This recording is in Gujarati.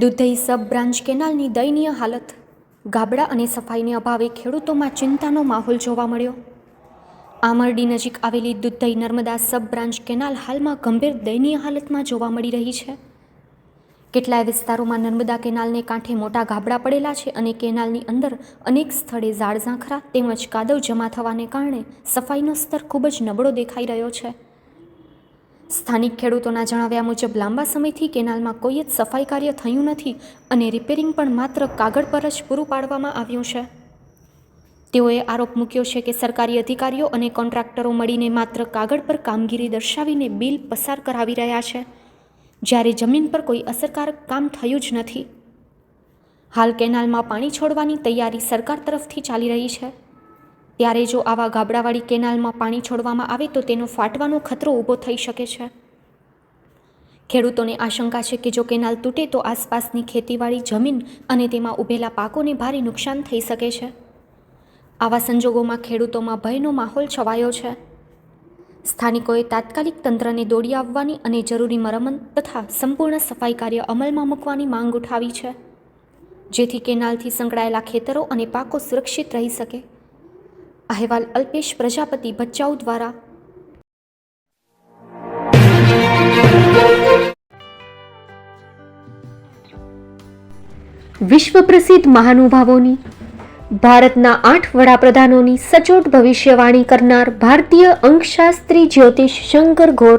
દુધઈ સબ બ્રાન્ચ કેનાલની દયનીય હાલત, ગાબડા અને સફાઈને અભાવે ખેડૂતોમાં ચિંતાનો માહોલ જોવા મળ્યો. આમરડી નજીક આવેલી Dudhai Narmada sub branch canal હાલમાં ગંભીર દયનીય હાલતમાં જોવા મળી રહી છે. કેટલાય વિસ્તારોમાં નર્મદા કેનાલને કાંઠે મોટા ગાબડા પડેલા છે અને કેનાલની અંદર અનેક સ્થળે ઝાડ ઝાંખરા તેમજ કાદવ જમા થવાને કારણે સફાઈનો સ્તર ખૂબ જ નબળો દેખાઈ રહ્યો છે. સ્થાનિક ખેડૂતોના જણાવ્યા મુજબ, લાંબા સમયથી કેનાલમાં કોઈ જ સફાઈ કાર્ય થયું નથી અને રિપેરિંગ પણ માત્ર કાગળ પર જ પૂરું પાડવામાં આવ્યું છે. તેઓએ આરોપ મૂક્યો છે કે સરકારી અધિકારીઓ અને કોન્ટ્રાક્ટરો મળીને માત્ર કાગળ પર કામગીરી દર્શાવીને બિલ પસાર કરાવી રહ્યા છે. જ્યારે જમીન પર કોઈ અસરકારક કામ થયું જ નથી. હાલ કેનાલમાં પાણી છોડવાની તૈયારી સરકાર તરફથી ચાલી રહી છે. ત્યારે જો આવા ગાબડાવાળી કેનાલમાં પાણી છોડવામાં આવે તો તેનો ફાટવાનો ખતરો ઊભો થઈ શકે છે. ખેડૂતોને આશંકા છે કે જો કેનાલ તૂટે તો આસપાસની ખેતીવાળી જમીન અને તેમાં ઊભેલા પાકોને ભારે નુકસાન થઈ શકે છે. આવા સંજોગોમાં ખેડૂતોમાં ભયનો માહોલ છવાયો છે. સ્થાનિકોએ તાત્કાલિક તંત્રને દોડી આવવાની અને જરૂરી મરમત તથા સંપૂર્ણ સફાઈ કાર્ય અમલમાં મૂકવાની માંગ ઉઠાવી છે. જેથી કેનાલથી સંકળાયેલા ખેતરો અને પાકો સુરક્ષિત રહી શકે. અહેવાલ અલ્પેશ પ્રજાપતિ ભચાઉ દ્વારા. વિશ્વ પ્રસિદ્ધ મહાનુભાવોની, ભારતના આઠ વડાપ્રધાનોની સચોટ ભવિષ્યવાણી કરનાર ભારતીય અંકશાસ્ત્રી જ્યોતિષ શંકર ઘોર